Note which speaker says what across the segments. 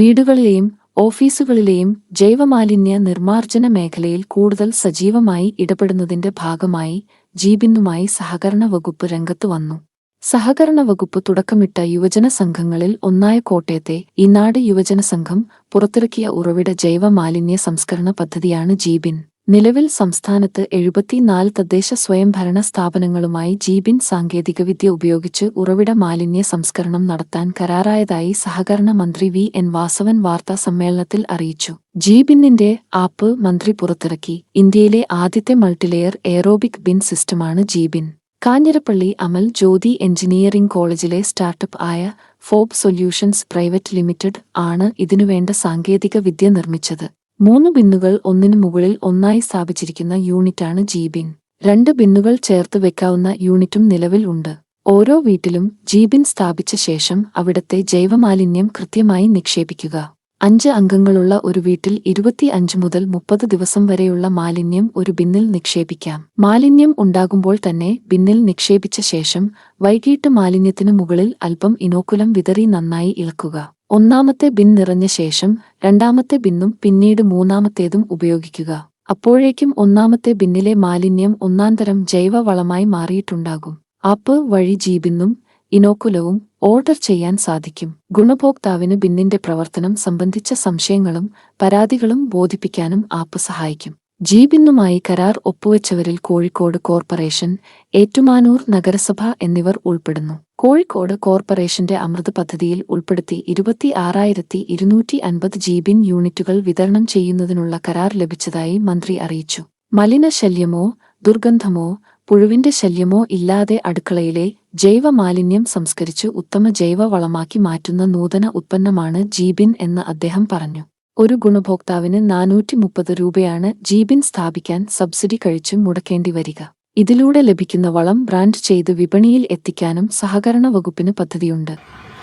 Speaker 1: വീടുകളിലെയും ഓഫീസുകളിലെയും ജൈവമാലിന്യ നിർമ്മാർജന മേഖലയിൽ കൂടുതൽ സജീവമായി ഇടപെടുന്നതിന്റെ ഭാഗമായി ജീബിന്നുമായി സഹകരണ വകുപ്പ് രംഗത്തു വന്നു. സഹകരണ വകുപ്പ് തുടക്കമിട്ട യുവജന സംഘങ്ങളിൽ ഒന്നായ കോട്ടയത്തെ ഈനാട് യുവജന സംഘം പുറത്തിറക്കിയ ഉറവിട ജൈവമാലിന്യ സംസ്കരണ പദ്ധതിയാണ് ജീബിൻ. നിലവിൽ സംസ്ഥാനത്ത് എഴുപത്തിനാല് തദ്ദേശ സ്വയംഭരണ സ്ഥാപനങ്ങളുമായി ജീബിൻ സാങ്കേതികവിദ്യ ഉപയോഗിച്ച് ഉറവിട മാലിന്യ സംസ്കരണം നടത്താൻ കരാറായതായി സഹകരണ മന്ത്രി വി എൻ വാസവൻ വാർത്താ സമ്മേളനത്തിൽ അറിയിച്ചു. ജീബിന്നിന്റെ ആപ്പ് മന്ത്രി പുറത്തിറക്കി. ഇന്ത്യയിലെ ആദ്യത്തെ മൾട്ടിലെയർ എയറോബിക് ബിൻ സിസ്റ്റമാണ് ജീബിൻ. കാഞ്ഞിരപ്പള്ളി അമൽ ജ്യോതി എഞ്ചിനീയറിംഗ് കോളേജിലെ സ്റ്റാർട്ടപ്പ് ആയ ഫോബ് സൊല്യൂഷൻസ് പ്രൈവറ്റ് ലിമിറ്റഡ് ആണ് ഇതിനുവേണ്ട സാങ്കേതിക വിദ്യ നിർമ്മിച്ചത്. മൂന്ന് ബിന്നുകൾ ഒന്നിനു മുകളിൽ ഒന്നായി സ്ഥാപിച്ചിരിക്കുന്ന യൂണിറ്റാണ് ജീബിൻ രണ്ട് ബിന്നുകൾ ചേർത്ത് വെക്കാവുന്ന യൂണിറ്റും നിലവിൽ ഉണ്ട്. ഓരോ വീട്ടിലും ജീബിൻ സ്ഥാപിച്ച ശേഷം അവിടത്തെ ജൈവമാലിന്യം കൃത്യമായി നിക്ഷേപിക്കുക. അഞ്ച് അംഗങ്ങളുള്ള ഒരു വീട്ടിൽ ഇരുപത്തി അഞ്ച് മുതൽ മുപ്പത് ദിവസം വരെയുള്ള മാലിന്യം ഒരു ബിന്നിൽ നിക്ഷേപിക്കാം. മാലിന്യം ഉണ്ടാകുമ്പോൾ തന്നെ ബിന്നിൽ നിക്ഷേപിച്ച ശേഷം വൈകിട്ട് മാലിന്യത്തിനു മുകളിൽ അല്പം ഇനോക്കുലം വിതറി നന്നായി ഇളക്കുക. ഒന്നാമത്തെ ബിൻ നിറഞ്ഞ ശേഷം രണ്ടാമത്തെ ബിന്നും പിന്നീട് മൂന്നാമത്തേതും ഉപയോഗിക്കുക. അപ്പോഴേക്കും ഒന്നാമത്തെ ബിന്നിലെ മാലിന്യം ഒന്നാന്തരം ജൈവവളമായി മാറിയിട്ടുണ്ടാകും. ആപ്പ് വഴി ജീബിന്നും ഇനോക്കുലവും ഓർഡർ ചെയ്യാൻ സാധിക്കും. ഗുണഭോക്താവിന് ബിന്നിന്റെ പ്രവർത്തനം സംബന്ധിച്ച സംശയങ്ങളും പരാതികളും ബോധിപ്പിക്കാനും ആപ്പ് സഹായിക്കും. ജീബിന്നുമായി കരാർ ഒപ്പുവെച്ചവരിൽ കോഴിക്കോട് കോർപ്പറേഷൻ ഏറ്റുമാനൂർ നഗരസഭ എന്നിവർ ഉൾപ്പെടുന്നു. കോഴിക്കോട് കോർപ്പറേഷന്റെ അമൃത് പദ്ധതിയിൽ ഉൾപ്പെടുത്തി ഇരുപത്തി ആറായിരത്തി ഇരുന്നൂറ്റി അൻപത് ജീബിൻ യൂണിറ്റുകൾ വിതരണം ചെയ്യുന്നതിനുള്ള കരാർ ലഭിച്ചതായി മന്ത്രി അറിയിച്ചു. മലിനശല്യമോ ദുർഗന്ധമോ പുഴുവിന്റെ ശല്യമോ ഇല്ലാതെ അടുക്കളയിലെ ജൈവ മാലിന്യം സംസ്കരിച്ച് ഉത്തമ ജൈവ വളമാക്കി മാറ്റുന്ന നൂതന ഉത്പന്നമാണ് ജീബിൻ എന്ന് അദ്ദേഹം പറഞ്ഞു. ഒരു ഗുണഭോക്താവിന് നാനൂറ്റി മുപ്പത് രൂപയാണ് ജീബിൻ സ്ഥാപിക്കാൻ സബ്സിഡി കഴിച്ച് മുടക്കേണ്ടി വരിക. ഇതിലൂടെ ലഭിക്കുന്ന വളം ബ്രാൻഡ് ചെയ്ത് വിപണിയിൽ എത്തിക്കാനും സഹകരണ വകുപ്പിന് പദ്ധതിയുണ്ട്.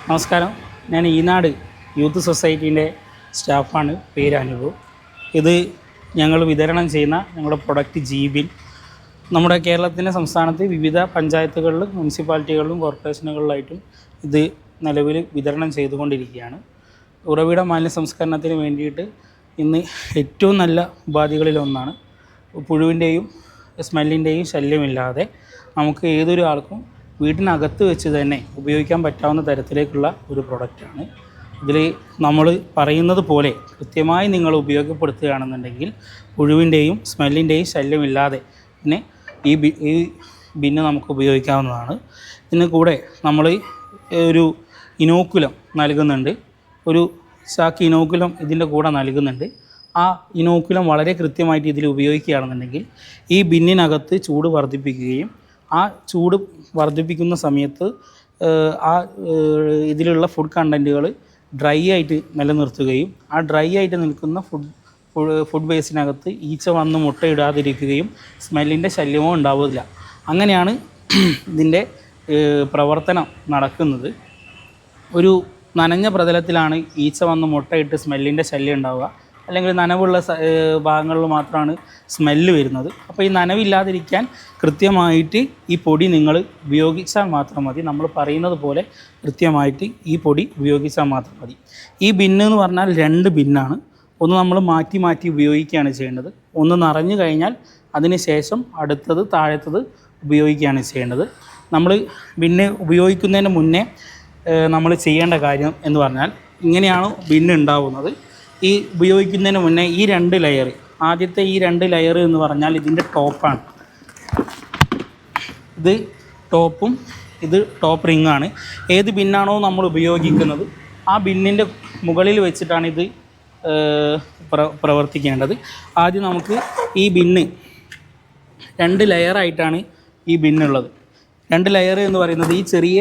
Speaker 2: നമസ്കാരം. ഞാൻ ഈനാട് യൂത്ത് സൊസൈറ്റീന്റെ സ്റ്റാഫാണ്. പേര് അനുഭവ് ഇത് ഞങ്ങൾ വിതരണം ചെയ്യുന്ന ഞങ്ങളുടെ പ്രൊഡക്റ്റ് ജീബിൻ. നമ്മുടെ കേരളത്തിന്റെ സംസ്ഥാനത്ത് വിവിധ പഞ്ചായത്തുകളിലും മുനിസിപ്പാലിറ്റികളിലും കോർപ്പറേഷനുകളിലായിട്ടും ഇത് നിലവിൽ വിതരണം ചെയ്തുകൊണ്ടിരിക്കുകയാണ്. ഉറവിട മാലിന്യ സംസ്കരണത്തിന് വേണ്ടിയിട്ട് ഇന്ന് ഏറ്റവും നല്ല ഉപാധികളിലൊന്നാണ് പുഴുവിന്റെയും സ്മെല്ലിന്റെയും ശല്യമില്ലാതെ നമുക്ക് ഏതൊരു ആൾക്കും വീട്ടിനകത്ത് വെച്ച് തന്നെ ഉപയോഗിക്കാൻ പറ്റാവുന്ന തരത്തിലേക്കുള്ള ഒരു പ്രൊഡക്റ്റാണ്. ഇതിൽ നമ്മൾ പറയുന്നത് പോലെ കൃത്യമായി നിങ്ങൾ ഉപയോഗപ്പെടുത്തുകയാണെന്നുണ്ടെങ്കിൽ പുഴുവിന്റെയും സ്മെല്ലിന്റെയും ശല്യമില്ലാതെ പിന്നെ ഈ ബി ഈ ബിന്ന് നമുക്ക് ഉപയോഗിക്കാവുന്നതാണ്. ഇതിന് കൂടെ നമ്മൾ ഒരു ഇനോക്കുലം നൽകുന്നുണ്ട്. ഒരു സാക്ക് ഇനോക്കുലം ഇതിന്റെ കൂടെ നൽകുന്നുണ്ട്. ആ ഇനോക്കുലം വളരെ കൃത്യമായിട്ട് ഇതിൽ ഉപയോഗിക്കുകയാണെന്നുണ്ടെങ്കിൽ ഈ ബിന്നിനകത്ത് ചൂട് വർദ്ധിപ്പിക്കുകയും ആ ചൂട് വർദ്ധിപ്പിക്കുന്ന സമയത്ത് ആ ഇതിലുള്ള ഫുഡ് കണ്ടന്റുകൾ ഡ്രൈ ആയിട്ട് നിലനിർത്തുകയും ആ ഡ്രൈ ആയിട്ട് നിൽക്കുന്ന ഫുഡ് ഫുഡ് ബേസിനകത്ത് ഈച്ച വന്ന് മുട്ടയിടാതിരിക്കുകയും സ്മെല്ലിന്റെ ശല്യമോ ഉണ്ടാവില്ല അങ്ങനെയാണ് ഇതിന്റെ പ്രവർത്തനം നടക്കുന്നത്. ഒരു നനഞ്ഞ പ്രതലത്തിലാണ് ഈച്ച വന്ന് മുട്ടയിട്ട് സ്മെല്ലിന്റെ ശല്യം ഉണ്ടാവുക. അല്ലെങ്കിൽ നനവുള്ള ഭാഗങ്ങളിൽ മാത്രമാണ് സ്മെല്ല് വരുന്നത്. അപ്പോൾ ഈ നനവില്ലാതിരിക്കാൻ കൃത്യമായിട്ട് ഈ പൊടി നിങ്ങൾ ഉപയോഗിച്ചാൽ മാത്രം മതി. നമ്മൾ പറയുന്നത് പോലെ കൃത്യമായിട്ട് ഈ പൊടി ഉപയോഗിച്ചാൽ മാത്രം മതി. ഈ ബിന്ന് എന്ന് പറഞ്ഞാൽ രണ്ട് ബിന്നാണ്. ഒന്ന് നമ്മൾ മാറ്റി മാറ്റി ഉപയോഗിക്കുകയാണ് ചെയ്യേണ്ടത്. ഒന്ന് നിറഞ്ഞു കഴിഞ്ഞാൽ അതിന് ശേഷം അടുത്തത് താഴത്തത് ഉപയോഗിക്കുകയാണ് ചെയ്യേണ്ടത്. നമ്മൾ പിന്നെ ഉപയോഗിക്കുന്നതിന് മുന്നേ നമ്മൾ ചെയ്യേണ്ട കാര്യം എന്ന് പറഞ്ഞാൽ ഇങ്ങനെയാണ് ബിൻ ഉണ്ടാവുന്നത്. ഈ ഉപയോഗിക്കുന്നതിന് മുന്നേ ഈ രണ്ട് ലെയർ ആദ്യത്തെ ഈ രണ്ട് ലെയർ എന്ന് പറഞ്ഞാൽ ഇതിന്റെ ടോപ്പാണ് ഇത് ടോപ്പും ഇത് ടോപ്പ് റിങ്ങാണ് ഏത് ബിന്നാണോ നമ്മൾ ഉപയോഗിക്കുന്നത് ആ ബിന്നിന്റെ മുകളിൽ വെച്ചിട്ടാണ് ഇത് പ്ര പ്രവർത്തിക്കേണ്ടത്. ആദ്യം നമുക്ക് ഈ ബിന്ന് രണ്ട് ലെയറായിട്ടാണ് ഈ ബിന്നുള്ളത്. രണ്ട് ലെയർ എന്ന് പറയുന്നത് ഈ ചെറിയ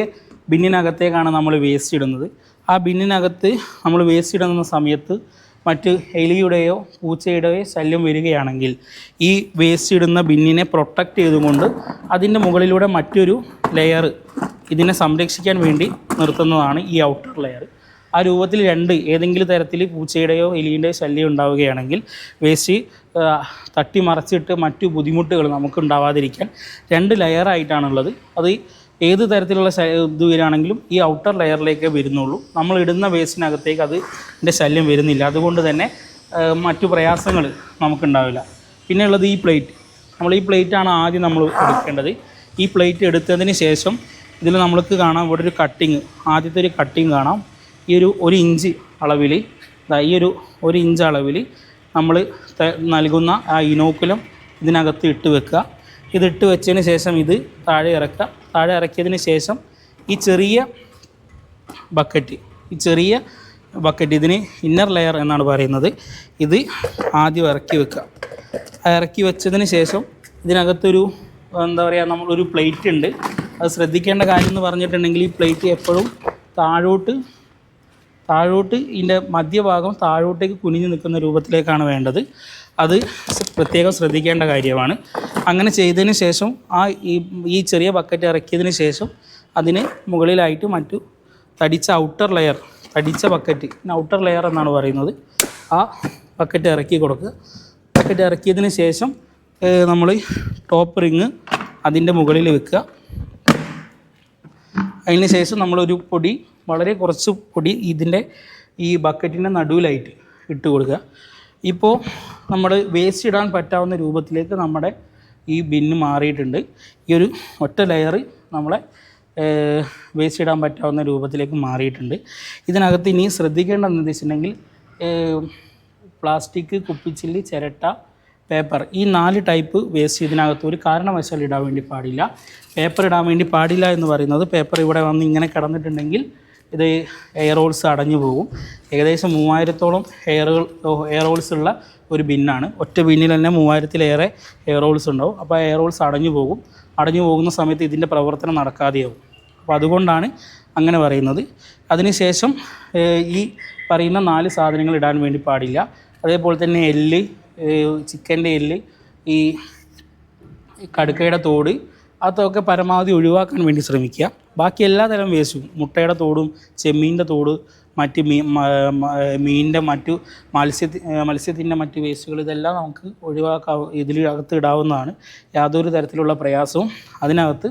Speaker 2: ബിന്നിനകത്തേക്കാണ് നമ്മൾ വേസ്റ്റ് ഇടുന്നത്. ആ ബിന്നിനകത്ത് നമ്മൾ വേസ്റ്റ് ഇടുന്ന സമയത്ത് മറ്റ് എലിയുടെയോ പൂച്ചയുടെയോ ശല്യം വരികയാണെങ്കിൽ ഈ വേസ്റ്റ് ഇടുന്ന ബിന്നിനെ പ്രൊട്ടക്റ്റ് ചെയ്തുകൊണ്ട് അതിന്റെ മുകളിലൂടെ മറ്റൊരു ലെയർ ഇതിനെ സംരക്ഷിക്കാൻ വേണ്ടി നിർത്തുന്നതാണ് ഈ ഔട്ടർ ലെയർ ആ രൂപത്തിൽ രണ്ട് ഏതെങ്കിലും തരത്തിൽ പൂച്ചയുടെയോ എലിയുടെയോ ശല്യം ഉണ്ടാവുകയാണെങ്കിൽ വേസ്റ്റ് തട്ടി മറച്ചിട്ട് മറ്റു ബുദ്ധിമുട്ടുകൾ നമുക്ക് ഉണ്ടാവാതിരിക്കാൻ രണ്ട് ലെയറായിട്ടാണുള്ളത് അത് ഏത് തരത്തിലുള്ള ഇത് വരികയാണെങ്കിലും ഈ ഔട്ടർ ലെയറിലേക്കേ വരുന്നുള്ളൂ. നമ്മൾ ഇടുന്ന വേസ്റ്റിനകത്തേക്ക് അത് ഇതിന്റെ ശല്യം വരുന്നില്ല. അതുകൊണ്ട് തന്നെ മറ്റു പ്രയാസങ്ങൾ നമുക്കുണ്ടാവില്ല. പിന്നെ ഉള്ളത് ഈ പ്ലേറ്റ്. നമ്മൾ ഈ പ്ലേറ്റാണ് ആദ്യം നമ്മൾ എടുക്കേണ്ടത്. ഈ പ്ലേറ്റ് എടുത്തതിന് ശേഷം ഇതിൽ നമ്മൾക്ക് കാണാം ഇവിടെ ഒരു കട്ടിങ് ആദ്യത്തെ ഒരു കട്ടിങ് കാണാം. ഈ ഒരു ഒരു ഇഞ്ച് അളവിൽ ഈ ഒരു ഒരു ഇഞ്ച് അളവിൽ നമ്മൾ നൽകുന്ന ആ ഇനോക്കുലം ഇതിനകത്ത് ഇട്ട് വെക്കുക. ഇതിട്ട് വെച്ചതിന് ശേഷം ഇത് താഴെ ഇറക്കാം. താഴെ ഇറക്കിയതിന് ശേഷം ഈ ചെറിയ ബക്കറ്റ് ഈ ചെറിയ ബക്കറ്റ് ഇതിന് ഇന്നർ ലെയർ എന്നാണ് പറയുന്നത്. ഇത് ആദ്യം ഇറക്കി വെക്കുക. ഇറക്കി വെച്ചതിന് ശേഷം ഇതിനകത്തൊരു എന്താ പറയുക നമ്മളൊരു പ്ലേറ്റ് ഉണ്ട്. അത് ശ്രദ്ധിക്കേണ്ട കാര്യം എന്ന് പറഞ്ഞിട്ടുണ്ടെങ്കിൽ ഈ പ്ലേറ്റ് എപ്പോഴും താഴോട്ട് താഴോട്ട് ഇതിന്റെ മധ്യഭാഗം താഴോട്ടേക്ക് കുനിഞ്ഞു നിൽക്കുന്ന രൂപത്തിലേക്കാണ് വേണ്ടത്. അത് പ്രത്യേകം ശ്രദ്ധിക്കേണ്ട കാര്യമാണ്. അങ്ങനെ ചെയ്തതിന് ശേഷം ആ ഈ ഈ ചെറിയ ബക്കറ്റ് ഇറക്കിയതിന് ശേഷം അതിന് മുകളിലായിട്ട് മറ്റു തടിച്ച ഔട്ടർ ലെയർ തടിച്ച ബക്കറ്റ് ഔട്ടർ ലെയർ എന്നാണ് പറയുന്നത്. ആ ബക്കറ്റ് ഇറക്കി കൊടുക്കുക. ബക്കറ്റ് ഇറക്കിയതിന് ശേഷം നമ്മൾ ടോപ്പ് റിങ് അതിന്റെ മുകളിൽ വെക്കുക. അതിന് ശേഷം നമ്മളൊരു പൊടി വളരെ കുറച്ച് പൊടി ഇതിന്റെ ഈ ബക്കറ്റിന്റെ നടുവിലായിട്ട് ഇട്ട് കൊടുക്കുക. ഇപ്പോൾ നമ്മൾ വേസ്റ്റ് ഇടാൻ പറ്റാവുന്ന രൂപത്തിലേക്ക് നമ്മുടെ ഈ ബിന്ന് മാറിയിട്ടുണ്ട്. ഈ ഒരു ഒറ്റ ലെയർ നമ്മളെ വേസ്റ്റ് ഇടാൻ പറ്റാവുന്ന രൂപത്തിലേക്ക് മാറിയിട്ടുണ്ട്. ഇതിനകത്ത് ഇനി ശ്രദ്ധിക്കേണ്ടതെന്ന് വെച്ചിട്ടുണ്ടെങ്കിൽ പ്ലാസ്റ്റിക് കുപ്പിച്ചില്ലി ചിരട്ട പേപ്പർ ഈ നാല് ടൈപ്പ് വേസ്റ്റ് ഇതിനകത്ത് ഒരു കാരണവശാൽ ഇടാൻ വേണ്ടി പാടില്ല. പേപ്പർ ഇടാൻ വേണ്ടി പാടില്ല എന്ന് പറയുന്നത് പേപ്പർ ഇവിടെ വന്ന് ഇങ്ങനെ കിടന്നിട്ടുണ്ടെങ്കിൽ ഇത് എയർ ഹോൾസ് അടഞ്ഞു പോകും. ഏകദേശം മൂവായിരത്തോളം എയറുകൾ ഹോൾസ് ഉള്ള ഒരു ബിന്നാണ്. ഒറ്റ ബിന്നിൽ തന്നെ മൂവായിരത്തിലേറെ എയർ ഹോൾസ് ഉണ്ടാവും. അപ്പോൾ എയർ ഹോൾസ് അടഞ്ഞു പോകും. അടഞ്ഞു പോകുന്ന സമയത്ത് ഇതിന്റെ പ്രവർത്തനം നടക്കാതെയാവും. അപ്പോൾ അതുകൊണ്ടാണ് അങ്ങനെ പറയുന്നത്. അതിനുശേഷം ഈ പറയുന്ന നാല് സാധനങ്ങൾ ഇടാൻ വേണ്ടി പാടില്ല. അതേപോലെ തന്നെ എല്ല് ചിക്കന്റെ എല്ല് ഈ കടുക്കയുടെ തോട് അതൊക്കെ പരമാവധി ഒഴിവാക്കാൻ വേണ്ടി ശ്രമിക്കുക. ബാക്കി എല്ലാ തരം വേസ്റ്റും മുട്ടയുടെ തോടും ചെമ്മീന്റെ തോട് മറ്റ് മീ മീനിന്റെ മറ്റു മത്സ്യ മത്സ്യത്തിന്റെ മറ്റു വേസ്റ്റുകൾ ഇതെല്ലാം നമുക്ക് ഒഴിവാക്കാവ ഇതിനകത്ത് ഇടാവുന്നതാണ്. യാതൊരു തരത്തിലുള്ള പ്രയാസവും അതിനകത്ത്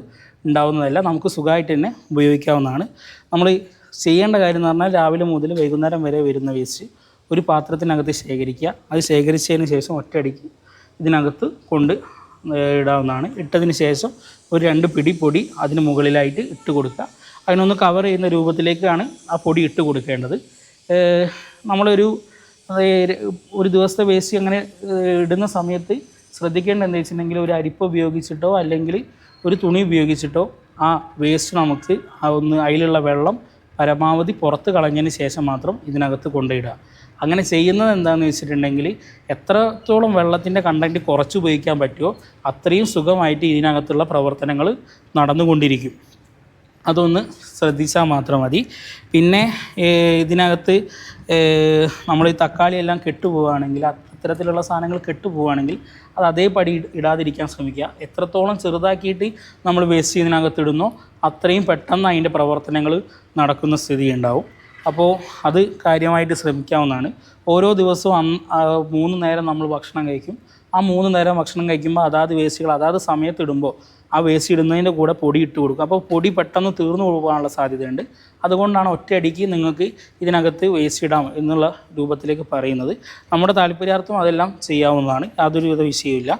Speaker 2: ഉണ്ടാവുന്നതല്ല. നമുക്ക് സുഖമായിട്ട് തന്നെ ഉപയോഗിക്കാവുന്നതാണ്. നമ്മൾ ചെയ്യേണ്ട കാര്യം എന്ന് പറഞ്ഞാൽ രാവിലെ മുതൽ വൈകുന്നേരം വരെ വരുന്ന വേസ്റ്റ് ഒരു പാത്രത്തിനകത്ത് ശേഖരിക്കുക. അത് ശേഖരിച്ചതിന് ശേഷം ഒറ്റയടിക്ക് ഇതിനകത്ത് കൊണ്ട് ഇടാവുന്നതാണ്. ഇട്ടതിന് ശേഷം ഒരു രണ്ട് പിടി പൊടി അതിന് മുകളിലായിട്ട് ഇട്ട് കൊടുക്കുക. അതിനൊന്ന് കവർ ചെയ്യുന്ന രൂപത്തിലേക്കാണ് ആ പൊടി ഇട്ട് കൊടുക്കേണ്ടത്. നമ്മളൊരു ഒരു ദിവസത്തെ വേസ്റ്റ് അങ്ങനെ ഇടുന്ന സമയത്ത് ശ്രദ്ധിക്കേണ്ടത് എന്താ വെച്ചിട്ടുണ്ടെങ്കിൽ ഒരു അരിപ്പ ഉപയോഗിച്ചിട്ടോ അല്ലെങ്കിൽ ഒരു തുണി ഉപയോഗിച്ചിട്ടോ ആ വേസ്റ്റ് നമുക്ക് ഒന്ന് അതിലുള്ള വെള്ളം പരമാവധി പുറത്ത് കളഞ്ഞതിന് ശേഷം മാത്രം ഇതിനകത്ത് കൊണ്ടിടുക അങ്ങനെ ചെയ്യുന്നത് എന്താണെന്ന് വെച്ചിട്ടുണ്ടെങ്കിൽ എത്രത്തോളം വെള്ളത്തിന്റെ കണ്ടന്റ് കുറച്ച് ഉപയോഗിക്കാൻ പറ്റുമോ അത്രയും സുഖമായിട്ട് ഇതിനകത്തുള്ള പ്രവർത്തനങ്ങൾ നടന്നുകൊണ്ടിരിക്കും. അതൊന്ന് ശ്രദ്ധിച്ചാൽ മാത്രം മതി. പിന്നെ ഇതിനകത്ത് നമ്മൾ ഈ തക്കാളി എല്ലാം കെട്ടുപോവുകയാണെങ്കിൽ അത്തരത്തിലുള്ള സാധനങ്ങൾ കെട്ടുപോവുകയാണെങ്കിൽ അത് അതേപടി ഇട- ഇടാതിരിക്കാൻ ശ്രമിക്കുക. എത്രത്തോളം ചെറുതാക്കിയിട്ട് നമ്മൾ വേസ്റ്റ് ഇതിനകത്ത് ഇടുന്നോ അത്രയും പെട്ടെന്ന് അതിന്റെ പ്രവർത്തനങ്ങൾ നടക്കുന്ന സ്ഥിതി ഉണ്ടാവും. അപ്പോൾ അത് കാര്യമായിട്ട് ശ്രമിക്കാവുന്നതാണ്. ഓരോ ദിവസവും മൂന്ന് നേരം നമ്മൾ ഭക്ഷണം കഴിക്കും. ആ മൂന്ന് നേരം ഭക്ഷണം കഴിക്കുമ്പോൾ അതാത് വേസ്റ്റുകൾ അതാത് സമയത്ത് ഇടുമ്പോൾ ആ വേസ്റ്റ് ഇടുന്നതിന്റെ കൂടെ പൊടി ഇട്ട് കൊടുക്കും. അപ്പോൾ പൊടി പെട്ടെന്ന് തീർന്നു പോകാനുള്ള സാധ്യതയുണ്ട്. അതുകൊണ്ടാണ് ഒറ്റയടിക്ക് നിങ്ങൾക്ക് ഇതിനകത്ത് വേസ്റ്റ് ഇടാം എന്നുള്ള രൂപത്തിലേക്ക് പറയുന്നത്. നമ്മുടെ താല്പര്യാർത്ഥം അതെല്ലാം ചെയ്യാവുന്നതാണ്. യാതൊരു വിധ വിഷയമില്ല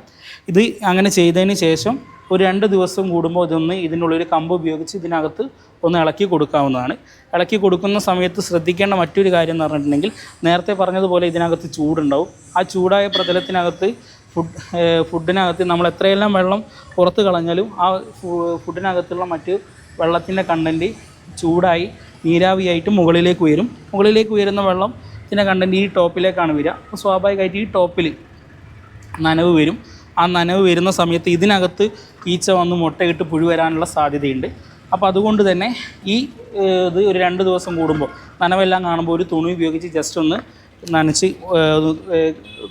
Speaker 2: ഇത് അങ്ങനെ ചെയ്തതിന് ശേഷം ഒരു രണ്ട് ദിവസം കൂടുമ്പോൾ ഇതൊന്ന് ഇതിനുള്ളൊരു കമ്പ് ഉപയോഗിച്ച് ഇതിനകത്ത് ഒന്ന് ഇളക്കി കൊടുക്കാവുന്നതാണ്. ഇളക്കി കൊടുക്കുന്ന സമയത്ത് ശ്രദ്ധിക്കേണ്ട മറ്റൊരു കാര്യം എന്ന് പറഞ്ഞിട്ടുണ്ടെങ്കിൽ നേരത്തെ പറഞ്ഞതുപോലെ ഇതിനകത്ത് ചൂടുണ്ടാവും. ആ ചൂടായ പ്രതലത്തിനകത്ത് ഫുഡ് ഫുഡിനകത്ത് നമ്മൾ എത്രയെല്ലാം വെള്ളം പുറത്ത് കളഞ്ഞാലും ആ ഫുഡിനകത്തുള്ള മറ്റ് വെള്ളത്തിന്റെ കണ്ടന്റ് ചൂടായി നീരാവിയായിട്ട് മുകളിലേക്ക് ഉയരും. മുകളിലേക്ക് ഉയരുന്ന വെള്ളം ഇതിന്റെ കണ്ടന്റ് ഈ ടോപ്പിലേക്കാണ് വരിക. അപ്പോൾ സ്വാഭാവികമായിട്ട് ഈ ടോപ്പിൽ നനവ് വരും. ആ നനവ് വരുന്ന സമയത്ത് ഇതിനകത്ത് ഈച്ച വന്ന് മുട്ടയിട്ട് പുഴു വരാനുള്ള സാധ്യതയുണ്ട്. അപ്പോൾ അതുകൊണ്ട് തന്നെ ഈ ഇത് ഒരു രണ്ട് ദിവസം കൂടുമ്പോൾ നനവെല്ലാം കാണുമ്പോൾ ഒരു തുണി ഉപയോഗിച്ച് ജസ്റ്റ് ഒന്ന് നനച്ച്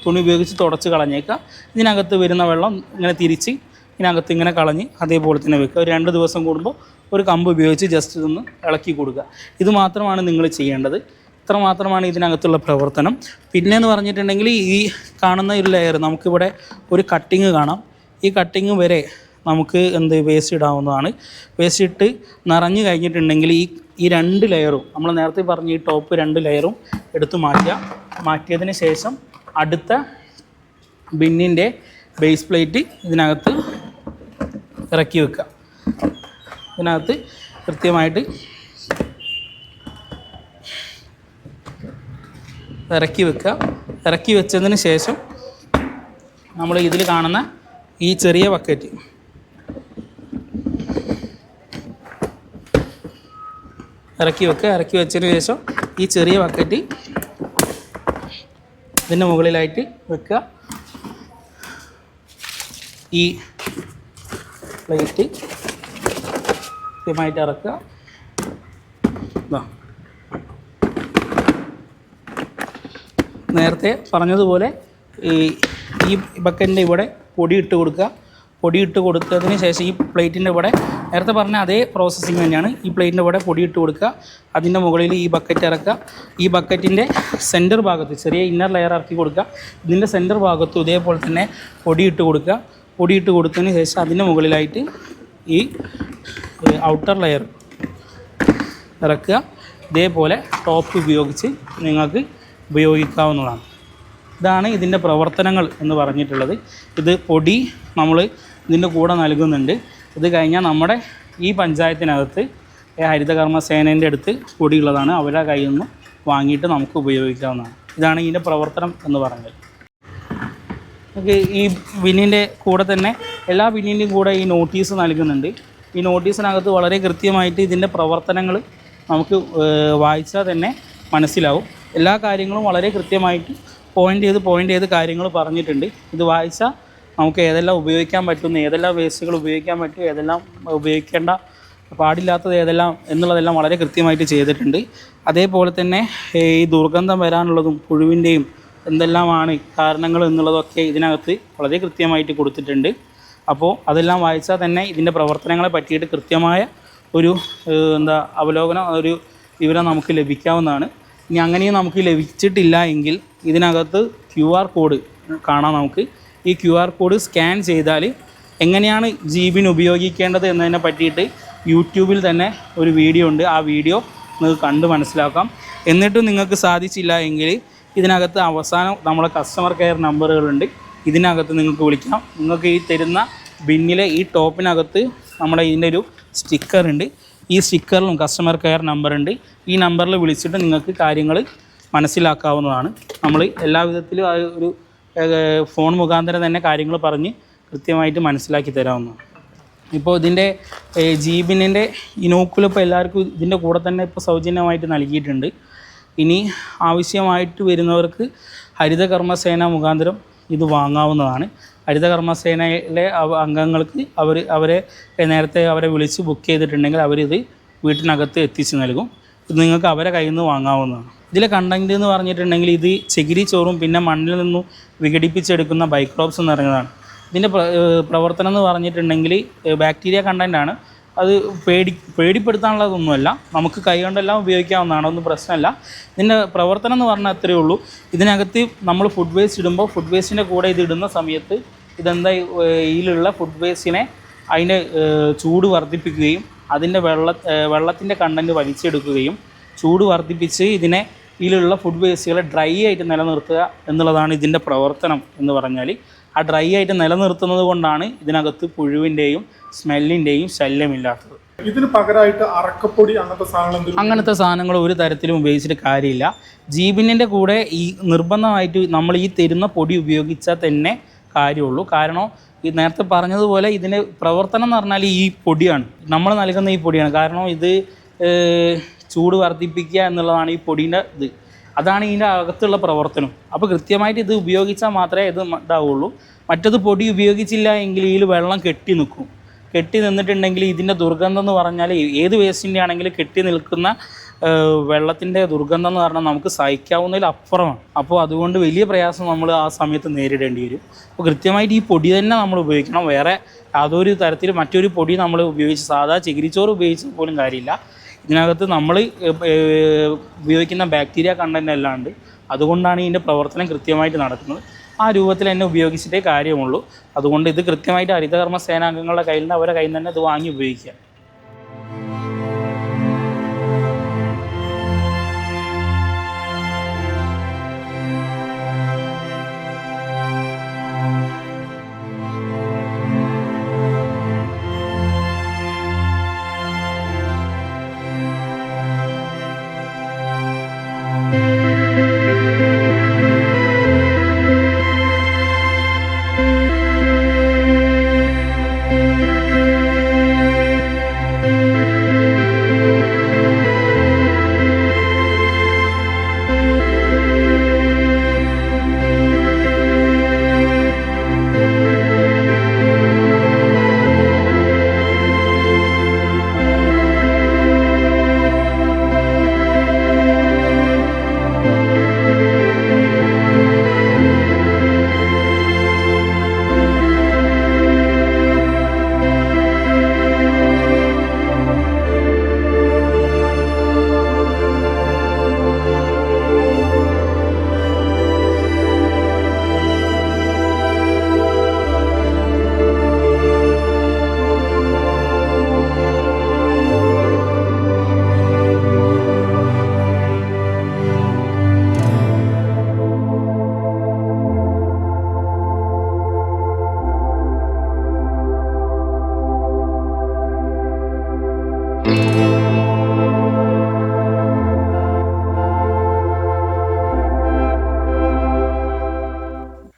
Speaker 2: തുണി ഉപയോഗിച്ച് തുടച്ച് കളഞ്ഞേക്കുക. ഇതിനകത്ത് വരുന്ന വെള്ളം ഇങ്ങനെ തിരിച്ച് ഇതിനകത്ത് ഇങ്ങനെ കളഞ്ഞ് അതേപോലെ തന്നെ വെക്കുക. ഒരു രണ്ട് ദിവസം കൂടുമ്പോൾ ഒരു കമ്പ് ഉപയോഗിച്ച് ജസ്റ്റ് ഇതൊന്ന് ഇളക്കി കൊടുക്കുക. ഇത് മാത്രമാണ് നിങ്ങൾ ചെയ്യേണ്ടത്. ഇത്ര മാത്രമാണ് ഇതിനകത്തുള്ള പ്രവർത്തനം. പിന്നെയെന്ന് പറഞ്ഞിട്ടുണ്ടെങ്കിൽ ഈ കാണുന്ന ഒരു ലെയർ നമുക്കിവിടെ ഒരു കട്ടിങ് കാണാം. ഈ കട്ടിങ് വരെ നമുക്ക് എന്ത് വേസ്റ്റ് ഇടാവുന്നതാണ്. വേസ്റ്റ് ഇട്ട് നിറഞ്ഞു കഴിഞ്ഞിട്ടുണ്ടെങ്കിൽ ഈ ഈ രണ്ട് ലെയറും നമ്മൾ നേരത്തെ പറഞ്ഞ ഈ ടോപ്പ് രണ്ട് ലെയറും എടുത്ത് മാറ്റുക മാറ്റിയതിന് ശേഷം അടുത്ത ബിന്നിന്റെ ബേസ് പ്ലേറ്റ് ഇതിനകത്ത് ഇറക്കി വെക്കുക ഇതിനകത്ത് കൃത്യമായിട്ട് ഇറക്കി വെക്കുക ഇറക്കി വെച്ചതിന് ശേഷം നമ്മൾ ഇതിൽ കാണുന്ന ഈ ചെറിയ ബക്കറ്റ് ഇറക്കി വെക്കുക ഇറക്കി വെച്ചതിന് ശേഷം ഈ ചെറിയ ബക്കറ്റ് ഇതിന്റെ മുകളിലായിട്ട് വെക്കുക. ഈ പ്ലേറ്റ് കൃത്യമായിട്ട് ഇറക്കുക. നേരത്തെ പറഞ്ഞതുപോലെ ഈ ഈ ബക്കറ്റിന്റെ ഇവിടെ പൊടി ഇട്ട് കൊടുക്കുക. പൊടി ഇട്ട് കൊടുത്തതിന് ശേഷം ഈ പ്ലേറ്റിന്റെ ഇവിടെ നേരത്തെ പറഞ്ഞ അതേ പ്രോസസ്സിങ് തന്നെയാണ്. ഈ പ്ലേറ്റിന്റെ കൂടെ പൊടി ഇട്ട് കൊടുക്കുക. അതിന്റെ മുകളിൽ ഈ ബക്കറ്റ് ഇറക്കുക. ഈ ബക്കറ്റിന്റെ സെന്റർ ഭാഗത്ത് ചെറിയ ഇന്നർ ലെയർ ഇറക്കി കൊടുക്കുക. ഇതിന്റെ സെന്റർ ഭാഗത്തും ഇതേപോലെ തന്നെ പൊടി ഇട്ട് കൊടുക്കുക. പൊടി ഇട്ട് കൊടുത്തതിന് ശേഷം അതിന്റെ മുകളിലായിട്ട് ഈ ഔട്ടർ ലെയർ ഇറക്കുക. ഇതേപോലെ ടോപ്പ് ഉപയോഗിച്ച് നിങ്ങൾക്ക് ഉപയോഗിക്കാവുന്നതാണ്. ഇതാണ് ഇതിന്റെ പ്രവർത്തനങ്ങൾ എന്ന് പറഞ്ഞിട്ടുള്ളത്. ഇത് പൊടി നമ്മൾ ഇതിന്റെ കൂടെ നൽകുന്നുണ്ട്. ഇത് കഴിഞ്ഞാൽ നമ്മുടെ ഈ പഞ്ചായത്തിനകത്ത് ഹരിതകർമ്മ സേനേന്റെ അടുത്ത് കൂടിയുള്ളതാണ്. അവരുടെ കയ്യിൽ നിന്ന് വാങ്ങിയിട്ട് നമുക്ക് ഉപയോഗിക്കാവുന്നതാണ്. ഇതാണ് ഇതിന്റെ പ്രവർത്തനം എന്ന് പറഞ്ഞത് നമുക്ക് ഈ ബിന്നിന്റെ കൂടെ തന്നെ എല്ലാ ബിന്നിന്റെയും കൂടെ ഈ നോട്ടീസ് നൽകുന്നുണ്ട്. ഈ നോട്ടീസിനകത്ത് വളരെ കൃത്യമായിട്ട് ഇതിന്റെ പ്രവർത്തനങ്ങൾ നമുക്ക് വായിച്ചാൽ തന്നെ മനസ്സിലാവും. എല്ലാ കാര്യങ്ങളും വളരെ കൃത്യമായിട്ട് പോയിന്റ് ചെയ്ത് പോയിന്റ് ചെയ്ത് കാര്യങ്ങൾ പറഞ്ഞിട്ടുണ്ട്. ഇത് വായിച്ചാൽ നമുക്ക് ഏതെല്ലാം ഉപയോഗിക്കാൻ പറ്റുന്ന ഏതെല്ലാം വേസ്റ്റുകൾ ഉപയോഗിക്കാൻ പറ്റും ഏതെല്ലാം ഉപയോഗിക്കേണ്ട പാടില്ലാത്തത് ഏതെല്ലാം എന്നുള്ളതെല്ലാം വളരെ കൃത്യമായിട്ട് ചെയ്തിട്ടുണ്ട്. അതേപോലെ തന്നെ ഈ ദുർഗന്ധം വരാനുള്ളതും പുഴുവിന്റെയും എന്തെല്ലാമാണ് കാരണങ്ങൾ എന്നുള്ളതൊക്കെ ഇതിനകത്ത് വളരെ കൃത്യമായിട്ട് കൊടുത്തിട്ടുണ്ട്. അപ്പോൾ അതെല്ലാം വായിച്ചാൽ തന്നെ ഇതിന്റെ പ്രവർത്തനങ്ങളെ പറ്റിയിട്ട് കൃത്യമായ ഒരു എന്താ അവലോകനം ഒരു വിവരം നമുക്ക് ലഭിക്കാവുന്നതാണ്. ഇനി അങ്ങനെയും നമുക്ക് ലഭിച്ചിട്ടില്ല എങ്കിൽ ഇതിനകത്ത് ക്യു ആർ കോഡ് കാണാം നമുക്ക്. ഈ ക്യു ആർ കോഡ് സ്കാൻ ചെയ്താൽ എങ്ങനെയാണ് ജീബിന് ഉപയോഗിക്കേണ്ടത് എന്നതിനെ പറ്റിയിട്ട് യൂട്യൂബിൽ തന്നെ ഒരു വീഡിയോ ഉണ്ട്. ആ വീഡിയോ നിങ്ങൾക്ക് കണ്ട് മനസ്സിലാക്കാം. എന്നിട്ടും നിങ്ങൾക്ക് സാധിച്ചില്ല എങ്കിൽ ഇതിനകത്ത് അവസാനം നമ്മളെ കസ്റ്റമർ കെയർ നമ്പറുകളുണ്ട് ഇതിനകത്ത് നിങ്ങൾക്ക് വിളിക്കാം. നിങ്ങൾക്ക് ഈ തരുന്ന ബിന്നിലെ ഈ ടോപ്പിനകത്ത് നമ്മുടെ ഇതിന്റെ ഒരു സ്റ്റിക്കർ ഉണ്ട്. ഈ സ്റ്റിക്കറിലും കസ്റ്റമർ കെയർ നമ്പറുണ്ട് ഈ നമ്പറിൽ വിളിച്ചിട്ട് നിങ്ങൾക്ക് കാര്യങ്ങൾ മനസ്സിലാക്കാവുന്നതാണ്. നമ്മൾ എല്ലാ വിധത്തിലും ആ ഒരു ഫോൺ മുഖാന്തരം തന്നെ കാര്യങ്ങൾ പറഞ്ഞ് കൃത്യമായിട്ട് മനസ്സിലാക്കി തരാവുന്നതാണ് ഇപ്പോൾ ഇതിന്റെ ജീബിനിന്റെ ഇനോക്കുലം ഇപ്പോൾ എല്ലാവർക്കും ഇതിന്റെ കൂടെ തന്നെ ഇപ്പോൾ സൗജന്യമായിട്ട് നൽകിയിട്ടുണ്ട്. ഇനി ആവശ്യമായിട്ട് വരുന്നവർക്ക് ഹരിതകർമ്മസേന മുഖാന്തരം ഇത് വാങ്ങാവുന്നതാണ്. ഹരിതകർമ്മസേനയിലെ അംഗങ്ങൾക്ക് അവർ അവരെ നേരത്തെ അവരെ വിളിച്ച് ബുക്ക് ചെയ്തിട്ടുണ്ടെങ്കിൽ അവരിത് വീട്ടിനകത്ത് എത്തിച്ച് നൽകും. ഇത് നിങ്ങൾക്ക് അവരെ കയ്യിൽ നിന്ന് വാങ്ങാവുന്നതാണ്. ഇതിലെ കണ്ടന്റ് എന്ന് പറഞ്ഞിട്ടുണ്ടെങ്കിൽ ഇത് ചകിരി ചോറും പിന്നെ മണ്ണിൽ നിന്നും വിഘടിപ്പിച്ചെടുക്കുന്ന ബൈക്രോപ്സ് എന്ന് പറയുന്നതാണ്. ഇതിന്റെ പ്രവർത്തനം എന്ന് പറഞ്ഞിട്ടുണ്ടെങ്കിൽ ബാക്ടീരിയ കണ്ടന്റാണ് അത് പേടി പേടിപ്പെടുത്താനുള്ളതൊന്നുമല്ല. നമുക്ക് കൈകൊണ്ടെല്ലാം ഉപയോഗിക്കാവുന്നതാണ്. ഒന്നും പ്രശ്നമല്ല. ഇതിന്റെ പ്രവർത്തനം എന്ന് പറഞ്ഞാൽ അത്രയേ ഉള്ളൂ. ഇതിനകത്ത് നമ്മൾ ഫുഡ് വേസ്റ്റ് ഇടുമ്പോൾ ഫുഡ് വേസ്റ്റിന്റെ കൂടെ ഇത് ഇടുന്ന സമയത്ത് ഇതെന്താ ഇതിലുള്ള ഫുഡ് വേസ്റ്റിനെ അതിന്റെ ചൂട് വർദ്ധിപ്പിക്കുകയും അതിന്റെ വെള്ള വെള്ളത്തിന്റെ കണ്ടന്റ് വലിച്ചെടുക്കുകയും ചൂട് വർദ്ധിപ്പിച്ച് ഇതിനെ ഇതിലുള്ള ഫുഡ് വേസ്റ്റുകളെ ഡ്രൈ ആയിട്ട് നിലനിർത്തുക എന്നുള്ളതാണ് ഇതിന്റെ പ്രവർത്തനം എന്ന് പറഞ്ഞാൽ. ആ ഡ്രൈ ആയിട്ട് നിലനിർത്തുന്നത് കൊണ്ടാണ് ഇതിനകത്ത് പുഴുവിന്റെയും സ്മെല്ലിന്റെയും ശല്യമില്ലാത്തത്.
Speaker 3: ഇതിന് പകരമായിട്ട് അറക്കപ്പൊടി അങ്ങനത്തെ സാധനങ്ങൾ
Speaker 2: അങ്ങനത്തെ സാധനങ്ങൾ ഒരു തരത്തിലും ഉപയോഗിച്ചിട്ട് കാര്യമില്ല. ജീബിനിന്റെ കൂടെ ഈ നിർബന്ധമായിട്ട് നമ്മൾ ഈ തരുന്ന പൊടി ഉപയോഗിച്ചാൽ തന്നെ കാര്യമുള്ളൂ. കാരണം ഈ നേരത്തെ പറഞ്ഞതുപോലെ ഇതിന്റെ പ്രവർത്തനം എന്ന് പറഞ്ഞാൽ ഈ പൊടിയാണ്. നമ്മൾ നൽകുന്ന ഈ പൊടിയാണ്. കാരണം ഇത് ചൂട് വർദ്ധിപ്പിക്കുക എന്നുള്ളതാണ് ഈ പൊടീന്റെ ഇത്. അതാണ് ഇതിന്റെ അകത്തുള്ള പ്രവർത്തനം. അപ്പോൾ കൃത്യമായിട്ട് ഇത് ഉപയോഗിച്ചാൽ മാത്രമേ ഇത് ഇതാവുള്ളൂ. മറ്റത് പൊടി ഉപയോഗിച്ചില്ല എങ്കിൽ ഇതിൽ വെള്ളം കെട്ടി നിൽക്കും. കെട്ടി നിന്നിട്ടുണ്ടെങ്കിൽ ഇതിന്റെ ദുർഗന്ധം എന്ന് പറഞ്ഞാൽ ഏത് വേസ്റ്റിന്റെ ആണെങ്കിലും കെട്ടി നിൽക്കുന്ന വെള്ളത്തിന്റെ ദുർഗന്ധം എന്ന് പറഞ്ഞാൽ നമുക്ക് സഹിക്കാവുന്നതിൽ അപ്പുറമാണ്. അപ്പോൾ അതുകൊണ്ട് വലിയ പ്രയാസം നമ്മൾ ആ സമയത്ത് നേരിടേണ്ടി വരും. അപ്പോൾ കൃത്യമായിട്ട് ഈ പൊടി തന്നെ നമ്മൾ ഉപയോഗിക്കണം. വേറെ അതൊരു തരത്തിൽ മറ്റൊരു പൊടി നമ്മൾ ഉപയോഗിച്ച് സാധാ ചകിരിച്ചോറ് ഉപയോഗിച്ച് പോലും കാര്യമില്ല. ഇതിനകത്ത് നമ്മൾ ഉപയോഗിക്കുന്ന ബാക്ടീരിയ കണ്ടന്റ് അല്ലാണ്ട് അതുകൊണ്ടാണ് ഇതിന്റെ പ്രവർത്തനം കൃത്യമായിട്ട് നടക്കുന്നത്. ആ രൂപത്തിൽ തന്നെ ഉപയോഗിച്ചിട്ടേ കാര്യമുള്ളൂ. അതുകൊണ്ട് ഇത് കൃത്യമായിട്ട് ഹരിതകർമ്മ സേനാംഗങ്ങളുടെ കയ്യിൽ നിന്ന് അവരുടെ കയ്യിൽ നിന്ന് തന്നെ ഇത് വാങ്ങി ഉപയോഗിക്കുക.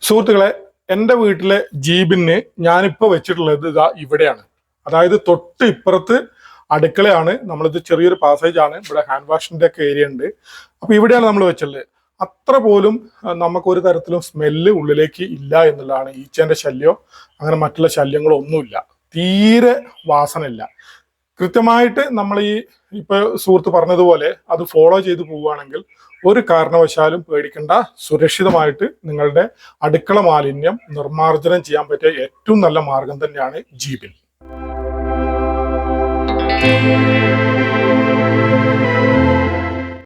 Speaker 3: സുഹൃത്തുക്കളെ എന്റെ വീട്ടിലെ ജീബിന് ഞാനിപ്പോൾ വെച്ചിട്ടുള്ളത് ഇതാ ഇവിടെയാണ്. അതായത് തൊട്ട് ഇപ്പുറത്ത് അടുക്കളയാണ്. നമ്മളിത് ചെറിയൊരു പാസേജ് ആണ്. ഇവിടെ ഹാൻഡ് വാഷിന്റെ ഒക്കെ ഏരിയ ഉണ്ട്. അപ്പോൾ ഇവിടെയാണ് നമ്മൾ വെച്ചിട്ടുള്ളത്. അത്ര പോലും നമുക്കൊരു തരത്തിലും സ്മെല്ല് ഉള്ളിലേക്ക് ഇല്ല എന്നുള്ളതാണ് ഈച്ചേന്റെ ശല്യോ. അങ്ങനെ മറ്റുള്ള ശല്യങ്ങളോ ഒന്നുമില്ല തീരെ വാസനയില്ല. കൃത്യമായിട്ട് നമ്മൾ ഈ ഇപ്പൊ സുഹൃത്ത് പറഞ്ഞതുപോലെ അത് ഫോളോ ചെയ്തു പോവുകയാണെങ്കിൽ ഒരു കാരണവശാലും പേടിക്കേണ്ട. സുരക്ഷിതമായിട്ട് നിങ്ങളുടെ അടുക്കള മാലിന്യം നിർമ്മാർജനം ചെയ്യാൻ പറ്റിയ ഏറ്റവും നല്ല മാർഗം തന്നെയാണ് ജീബിൻ